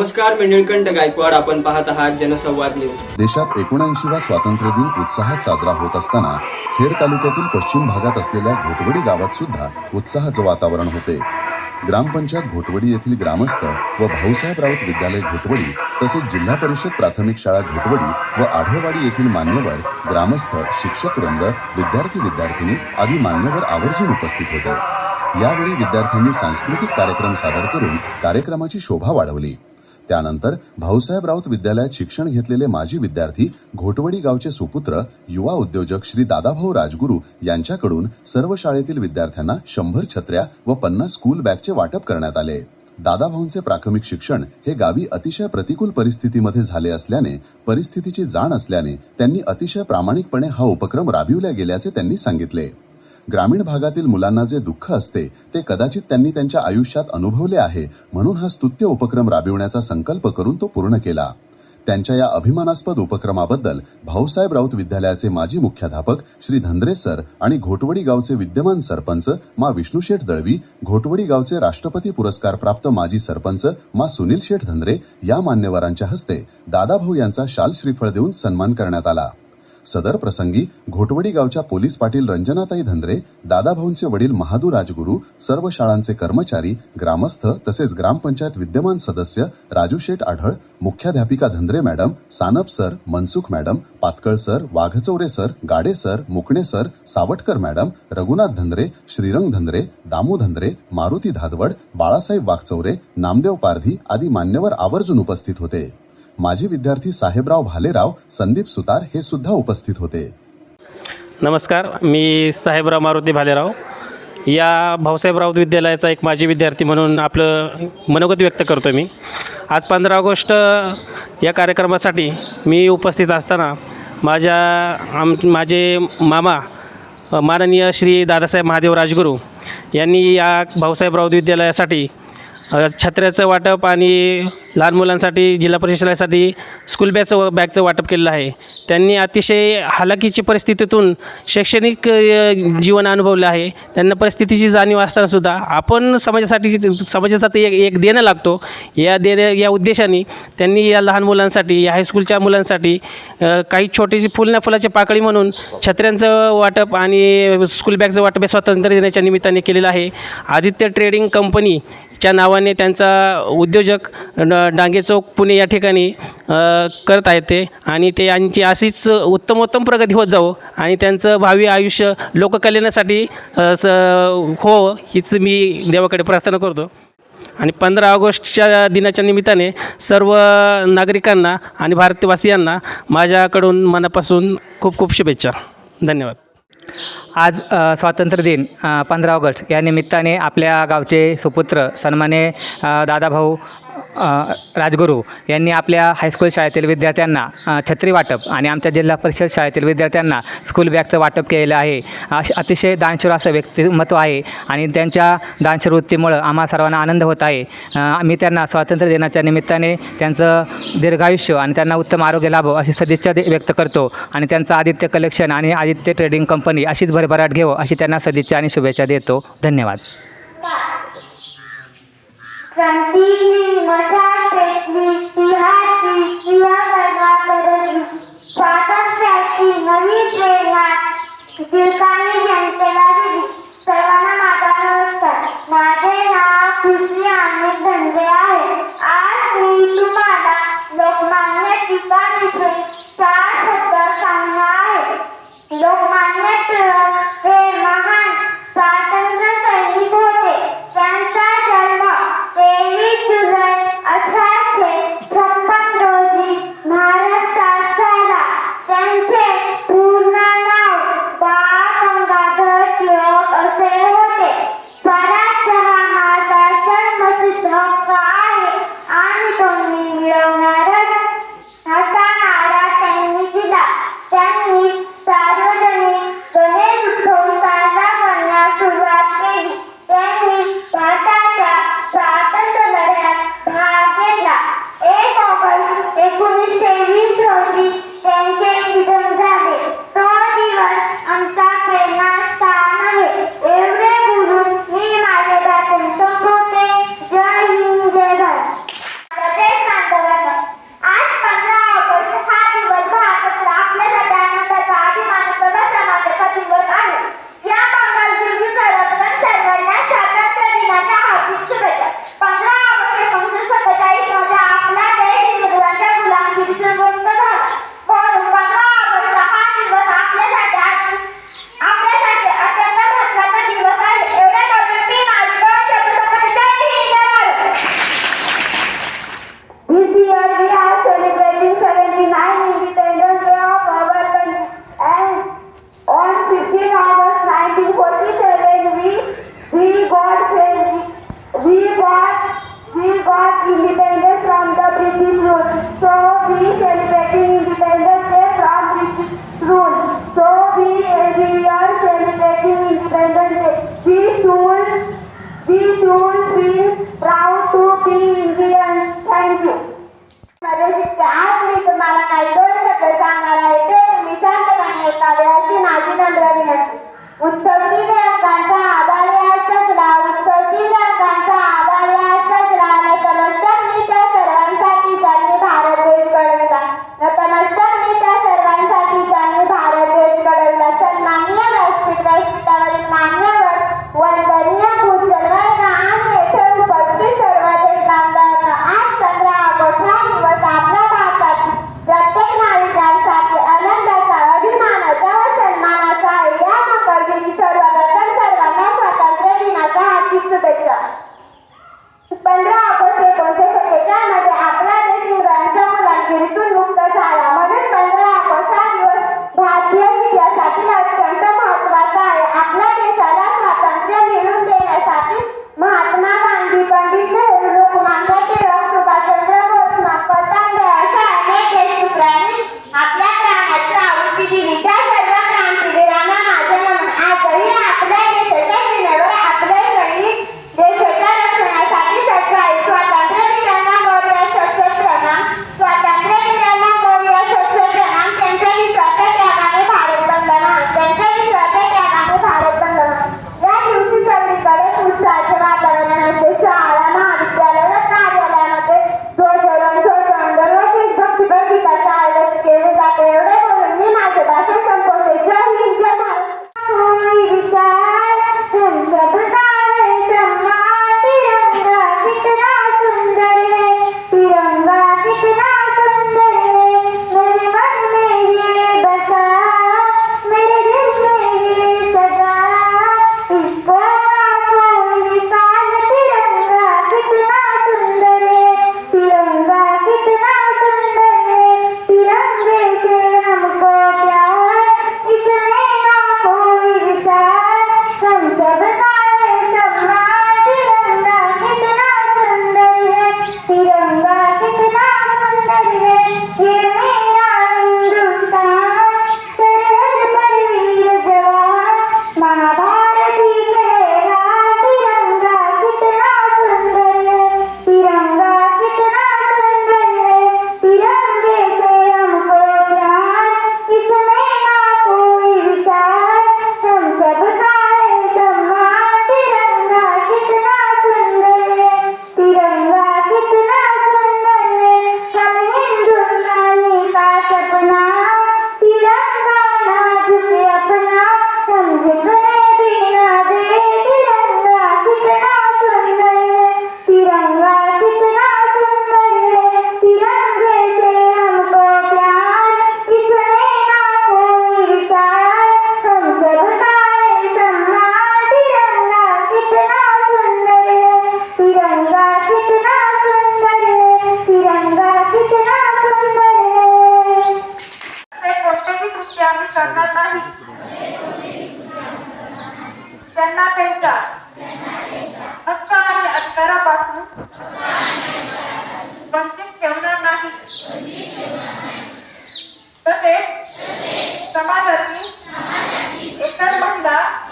नमस्कार मी गायकवाड. आपण पाहत आहात जनसंवाद न्यूज. देशात एकोणऐंशीवा स्वातंत्र्य दिन उत्साहात साजरा होत असताना खेड तालुक्यातील पश्चिम भागात असलेल्या घोटवडी गावात सुद्धा उत्साहाचं वातावरण होते. ग्रामपंचायत घोटवडी येथील ग्रामस्थ व भाऊसाहेब राऊत विद्यालय घोटवडी तसेच जिल्हा परिषद प्राथमिक शाळा घोटवडी व आढळवाडी येथील मान्यवर ग्रामस्थ शिक्षक वृंद विद्यार्थी विद्यार्थिनी आदी मान्यवर आवर्जून उपस्थित होते. यावेळी विद्यार्थ्यांनी सांस्कृतिक कार्यक्रम सादर करून कार्यक्रमाची शोभा वाढवली. त्यानंतर भाऊसाहेब राऊत विद्यालयात शिक्षण घेतलेले माजी विद्यार्थी घोटवडी गावचे सुपुत्र युवा उद्योजक श्री दादाभाऊ राजगुरू यांच्याकडून सर्व शाळेतील विद्यार्थ्यांना शंभर छत्र्या व पन्नास स्कूल बॅगचे वाटप करण्यात आले. दादाभाऊंचे प्राथमिक शिक्षण हे गावी अतिशय प्रतिकूल परिस्थितीमध्ये झाले असल्याने परिस्थितीची जाण असल्याने त्यांनी अतिशय प्रामाणिकपणे हा उपक्रम राबविल्या गेल्याचे त्यांनी सांगितले. ग्रामीण भागातील मुलांना जे दुःख असते ते कदाचित त्यांनी त्यांच्या आयुष्यात अनुभवले आहे म्हणून हा स्तुत्य उपक्रम राबविण्याचा संकल्प करून तो पूर्ण केला. त्यांच्या या अभिमानास्पद उपक्रमाबद्दल भाऊसाहेब राऊत विद्यालयाचे माजी मुख्याध्यापक श्री धंद्रे सर आणि घोटवडी गावचे विद्यमान सरपंच मा विष्णुशेठ दळवी घोटवडी गावचे राष्ट्रपती पुरस्कार प्राप्त माजी सरपंच मा सुनील शेठ धंद्रे या मान्यवरांच्या हस्ते दादाभाऊ यांचा शाल श्रीफळ देऊन सन्मान करण्यात आला. सदर प्रसंगी घोटवडी गावच्या पोलीस पाटील रंजनाताई धंद्रे दादाभाऊंचे वडील महादू राजगुरू सर्व शाळांचे कर्मचारी ग्रामस्थ तसेच ग्रामपंचायत विद्यमान सदस्य राजू शेठ आढळ मुख्याध्यापिका Dhandre madam Sanap sir Mansukh madam Patkal sir Waghchaure sir Gade sir Mukane sir Savatkar madam Raghunath Dhandre Shrirang Dhandre Damu Dhandre Maruti Dhadvad Balasaheb Waghchaure Namdev Pardhi आदी मान्यवर आवर्जून उपस्थित होते. माजी विद्यार्थी साहेबराव भालेराव संदीप सुतार हे सुद्धा उपस्थित होते. नमस्कार मी साहेबराव मारुती भालेराव. या भाऊसाहेब राऊत विद्यालयाचा एक माजी विद्यार्थी म्हणून आपलं मनोगत व्यक्त करतो मी. आज पंधरा ऑगस्ट या कार्यक्रमासाठी मी उपस्थित असताना माझ्या आम माझे मामा माननीय श्री दादासाहेब महादेव राजगुरू यांनी या भाऊसाहेब राऊत विद्यालयासाठी छत्र्याचं वाटप आणि लहान मुलांसाठी जिल्हा परिषदासाठी स्कूल बॅगचं बॅगचं वाटप केलेलं आहे. त्यांनी अतिशय हालाकीची परिस्थितीतून शैक्षणिक जीवन अनुभवलं आहे. त्यांना परिस्थितीची जाणीव असतानासुद्धा आपण समाजासाठी समाजासाठी एक एक देणं लागतो. या देण्या या उद्देशाने त्यांनी या लहान मुलांसाठी या हायस्कूलच्या मुलांसाठी काही छोटीशी फुल ना फुलाची पाकळी म्हणून छत्र्यांचं वाटप आणि स्कूल बॅगचं वाटप हे स्वातंत्र्य दिनाच्या निमित्ताने केलेलं आहे. आदित्य ट्रेडिंग कंपनीच्या नावाने त्यांचा उद्योजक न- डांगे चौक पुणे या ठिकाणी करत आहेत ते. आणि ते यांची अशीच उत्तमोत्तम प्रगती होत जावो आणि त्यांचं भावी आयुष्य लोककल्याणासाठी स हो हीच मी देवाकडे प्रार्थना करतो. आणि पंधरा ऑगस्टच्या दिनाच्या निमित्ताने सर्व नागरिकांना आणि भारतवासियांना माझ्याकडून मनापासून खूप खूप शुभेच्छा. धन्यवाद. आज स्वातंत्र्य दिन पंधरा ऑगस्ट. या निमित्ताने आपल्या गावचे सुपुत्र सन्माने दादाभाऊ राजगुरू यांनी आपल्या हायस्कूल शाळेतील विद्यार्थ्यांना छत्री वाटप आणि आमच्या जिल्हा परिषद शाळेतील विद्यार्थ्यांना स्कूल बॅगचं वाटप केलेलं आहे. अश- अतिशय दानशूर असं व्यक्तिमत्व आहे आणि त्यांच्या दानशूर वृत्तीमुळं आम्हा सर्वांना आनंद होत आहे. मी त्यांना स्वातंत्र्य दिनाच्या निमित्ताने त्यांचं दीर्घायुष्य आणि त्यांना उत्तम आरोग्य लाभो अशी सदिच्छा दे- व्यक्त करतो आणि त्यांचं आदित्य कलेक्शन आणि आदित्य ट्रेडिंग कंपनी अशीच भरभराट घेवो अशी त्यांना सदिच्छा आणि शुभेच्छा देतो. धन्यवाद. क्रांतीची मशाल पेटली सिंहाची सिंहगर्जना करली स्वातंत्र्याची नवी प्रेरणा टिळकांनी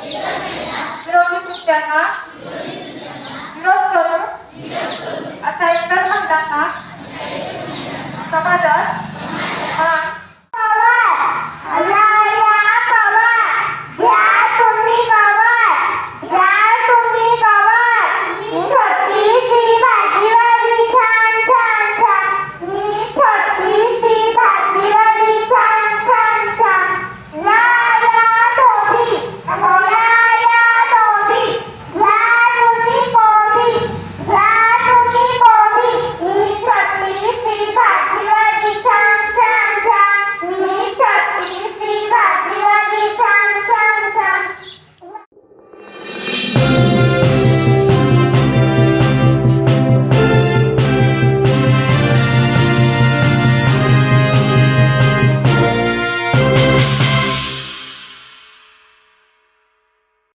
विरोधी कृत्यांना विरोध करून असा इतर महिलांना समाजात मान